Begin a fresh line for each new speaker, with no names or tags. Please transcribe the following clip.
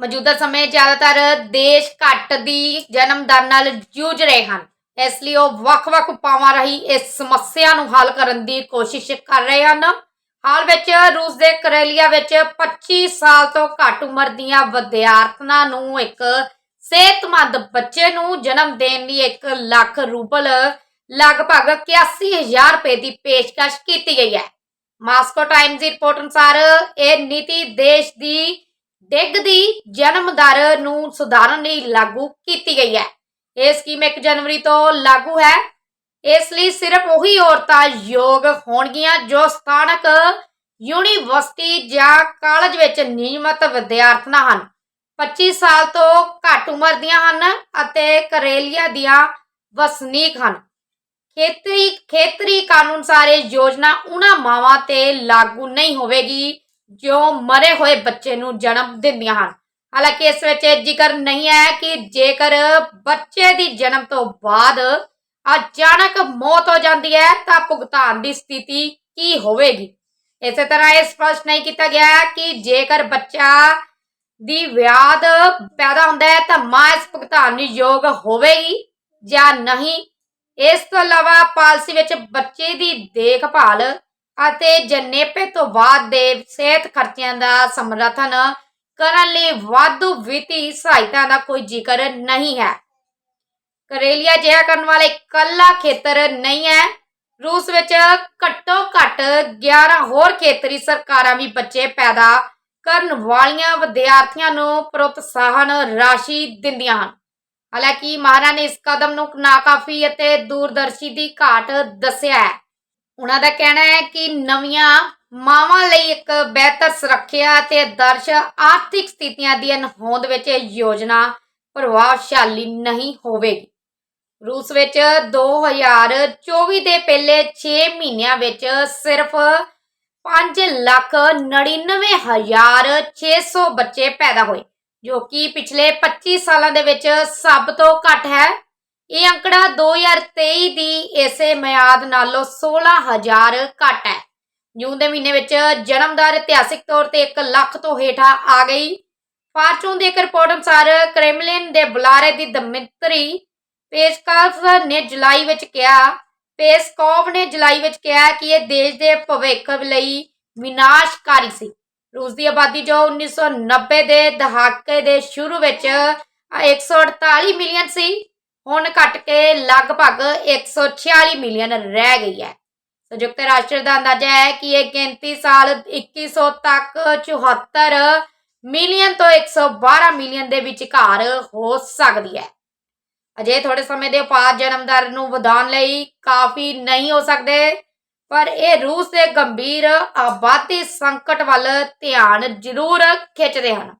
ਮੌਜੂਦਾ ਸਮੇਂ ਜ਼ਿਆਦਾਤਰ ਦੇਸ਼ ਘੱਟ ਦੀ ਜਨਮ ਦਰ ਨਾਲ ਜੂਝ ਰਹੇ ਹਨ। ਇਸ ਲਈ ਉਹ ਵੱਖ-ਵੱਖ ਉਪਾਵਾਂ ਰਾਹੀਂ ਇਸ ਸਮੱਸਿਆ ਨੂੰ ਹੱਲ ਕਰਨ ਦੀ ਕੋਸ਼ਿਸ਼ ਕਰ ਰਹੇ ਹਨ। ਹਾਲ ਵਿੱਚ ਰੂਸ ਦੇ ਕਰੇਲੀਆ ਵਿੱਚ 25 ਸਾਲ ਤੋਂ ਘੱਟ ਉਮਰ ਦੀਆਂ ਵਿਦਿਆਰਥਣਾਂ ਨੂੰ ਇੱਕ ਸਿਹਤਮੰਦ ਬੱਚੇ ਨੂੰ ਜਨਮ ਦੇਣ ਲਈ 1 ਲੱਖ ਰੂਬਲ ਲਗਭਗ 81000 ਰੁਪਏ ਦੀ ਪੇਸ਼ਕਸ਼ ਕੀਤੀ ਗਈ ਹੈ। ਮਾਸਕੋ ਟਾਈਮਜ਼ ਦੀ ਰਿਪੋਰਟ ਅਨੁਸਾਰ ਇਹ ਨੀਤੀ ਦੇਸ਼ ਦੀ ਡਿੱਗ ਦੀ ਜਨਮ ਦਰ ਨੂੰ ਸੁਧਾਰਨ ਲਈ ਲਾਗੂ ਕੀਤੀ ਗਈ ਹੈ। ਇਹ ਸਕੀਮ 1 ਜਨਵਰੀ ਤੋਂ ਲਾਗੂ ਹੈ। ਇਸ ਲਈ ਸਿਰਫ ਉਹੀ ਔਰਤਾਂ ਯੋਗ ਹੋਣਗੀਆਂ ਜੋ ਸਥਾਨਕ ਯੂਨੀਵਰਸਿਟੀ ਜਾਂ ਕਾਲਜ ਵਿੱਚ ਨਿਯਮਤ ਵਿਦਿਆਰਥਣਾਂ ਹਨ। 25 ਸਾਲ ਤੋਂ ਘੱਟ ਉਮਰ ਦੀਆਂ ਹਨ ਅਤੇ ਕਰੇਲੀਆ ਦੀਆਂ ਵਸਨੀਕ ਹਨ। ਖੇਤਰੀ ਖੇਤਰੀ ਕਾਨੂੰਨ ਸਾਰੇ ਯੋਜਨਾ ਉਹਨਾਂ ਮਾਵਾਂ ਤੇ ਲਾਗੂ ਨਹੀਂ ਹੋਵੇਗੀ। ਜੋ ਮਰੇ ਹੋਏ ਬੱਚੇ ਨੂੰ ਜਨਮ ਦਿੰਦੀਆਂ ਹਨ। ਹਾਲਾਂਕਿ ਇਸ ਵਿੱਚ ਇਹ ਜ਼ਿਕਰ ਨਹੀਂ ਹੈ ਕਿ ਜੇਕਰ ਬੱਚੇ ਦੀ ਜਨਮ ਤੋਂ ਬਾਅਦ ਅਚਾਨਕ ਮੌਤ ਹੋ ਜਾਂਦੀ ਹੈ, ਤਾਂ ਭੁਗਤਾਨ ਦੀ ਸਥਿਤੀ ਕੀ ਹੋਵੇਗੀ? ਇਸੇ ਤਰ੍ਹਾਂ ਇਹ ਸਪਸ਼ਟ ਨਹੀਂ ਕੀਤਾ ਗਿਆ ਕਿ ਜੇਕਰ ਬੱਚਾ ਦੀ ਵਿਆਦ ਪੈਦਾ ਹੁੰਦਾ ਹੈ, ਤਾਂ ਮਾਂ ਇਸ ਭੁਗਤਾਨ ਨੂੰ ਯੋਗ ਹੋਵੇਗੀ ਜਾਂ ਨਹੀਂ। ਇਸ ਤੋਂ ਇਲਾਵਾ ਪਾਲਿਸੀ ਵਿੱਚ ਬੱਚੇ ਦੀ ਦੇਖਭਾਲ ਅਤੇ ਜਨੇਪੇ ਤੋਂ ਬਾਅਦ ਦੇ ਸਿਹਤ ਖਰਚਿਆਂ ਦਾ ਸਮਰਥਨ ਕਰਨ ਲਈ ਵਾਧੂ ਵਿੱਤੀ ਸਹਾਇਤਾ ਦਾ ਕੋਈ ਜ਼ਿਕਰ ਨਹੀਂ ਹੈ। ਕਰੇਲੀਆ ਜਿਹਾ ਕਰਨ ਵਾਲਾ ਇਕੱਲਾ ਖੇਤਰ ਨਹੀਂ ਹੈ। ਰੂਸ ਵਿੱਚ ਘੱਟੋ ਘੱਟ 11 ਹੋਰ ਖੇਤਰੀ ਸਰਕਾਰਾਂ ਵੀ ਬੱਚੇ ਪੈਦਾ ਕਰਨ ਵਾਲੀਆਂ ਵਿਦਿਆਰਥੀਆਂ ਨੂੰ ਪ੍ਰੋਤਸਾਹਨ ਰਾਸ਼ੀ ਦਿੰਦੀਆਂ ਹਨ। ਹਾਲਾਂਕਿ ਮਹਾਰਾ ਨੇ ਇਸ ਕਦਮ ਨੂੰ ਨਾਕਾਫੀ ਅਤੇ ਦੂਰਦਰਸ਼ੀ ਦੀ ਘਾਟ ਦੱਸਿਆ ਹੈ। ਉਹਨਾਂ ਦਾ ਕਹਿਣਾ ਹੈ ਕਿ ਨਵੀਆਂ ਮਾਵਾਂ ਲਈ ਇੱਕ ਬਿਹਤਰ ਸੁਰੱਖਿਆ ਅਤੇ ਆਦਰਸ਼ ਆਰਥਿਕ ਸਥਿਤੀਆਂ ਦੀ ਅਣਹੋਂਦ ਵਿੱਚ ਇਹ ਯੋਜਨਾ ਪ੍ਰਭਾਵਸ਼ਾਲੀ ਨਹੀਂ ਹੋਵੇਗੀ। ਰੂਸ ਵਿੱਚ 2024 ਦੇ ਪਹਿਲੇ 6 ਮਹੀਨਿਆਂ ਵਿੱਚ ਸਿਰਫ 5 ਲੱਖ 99600 ਬੱਚੇ ਪੈਦਾ ਹੋਏ, ਜੋ ਕਿ ਪਿਛਲੇ 25 ਸਾਲਾਂ ਦੇ ਵਿੱਚ ਸਭ ਤੋਂ ਘੱਟ ਹੈ। ਇਹ ਅੰਕੜਾ 2023 ਦੀ ਇਸੇ ਮਿਆਦ ਨਾਲੋਂ 16000 ਘੱਟ ਹੈ। ਜੂਨ ਦੇ ਮਹੀਨੇ ਵਿੱਚ ਜਨਮ ਦਰ ਇਤਿਹਾਸਿਕ ਤੌਰ ਤੇ 1 ਲੱਖ ਤੋਂ ਹੇਠਾਂ ਆ ਗਈ। ਫਾਰਚੂਨ ਦੀ ਇੱਕ ਰਿਪੋਰਟ ਅਨੁਸਾਰ ਕ੍ਰੈਮਲਿਨ ਦੇ ਬੁਲਾਰੇ ਦੀ ਦਮਿਤਰੀ ਪੇਸਕਾਫ ਨੇ ਜੁਲਾਈ ਵਿੱਚ ਕਿਹਾ, ਪੇਸਕੋਵ ਨੇ ਜੁਲਾਈ ਵਿੱਚ ਕਿਹਾ ਕਿ ਇਹ ਦੇਸ਼ ਦੇ ਭਵਿੱਖ ਲਈ ਵਿਨਾਸ਼ਕਾਰੀ ਸੀ। ਰੂਸ ਦੀ ਆਬਾਦੀ ਜੋ 1990 ਦੇ ਦਹਾਕੇ ਦੇ ਸ਼ੁਰੂ ਵਿੱਚ 148 ਮਿਲੀਅਨ ਸੀ ਹੁਣ ਘਟ ਕੇ ਲਗਭਗ 146 ਮਿਲੀਅਨ ਰਹਿ ਗਈ ਹੈ। ਸੰਯੁਕਤ ਰਾਸ਼ਟਰ ਦਾ ਅੰਦਾਜ਼ਾ ਹੈ ਕਿ ਇਹ ਗਿਣਤੀ ਸਾਲ 2100 ਤੱਕ 74 ਮਿਲੀਅਨ ਤੋਂ 112 ਮਿਲੀਅਨ ਦੇ ਵਿਚਕਾਰ ਹੋ ਸਕਦੀ ਹੈ। ਅਜੇ ਥੋੜੇ ਸਮੇਂ ਦੇ ਉਪਾਅ ਜਨਮ ਦਰ ਨੂੰ ਵਧਾਉਣ ਲਈ ਕਾਫੀ ਨਹੀਂ ਹੋ ਸਕਦੇ, ਪਰ ਇਹ ਰੂਸ ਦੇ ਗੰਭੀਰ ਆਬਾਦੀ ਸੰਕਟ ਵੱਲ ਧਿਆਨ ਜ਼ਰੂਰ ਖਿੱਚਦੇ ਹਨ।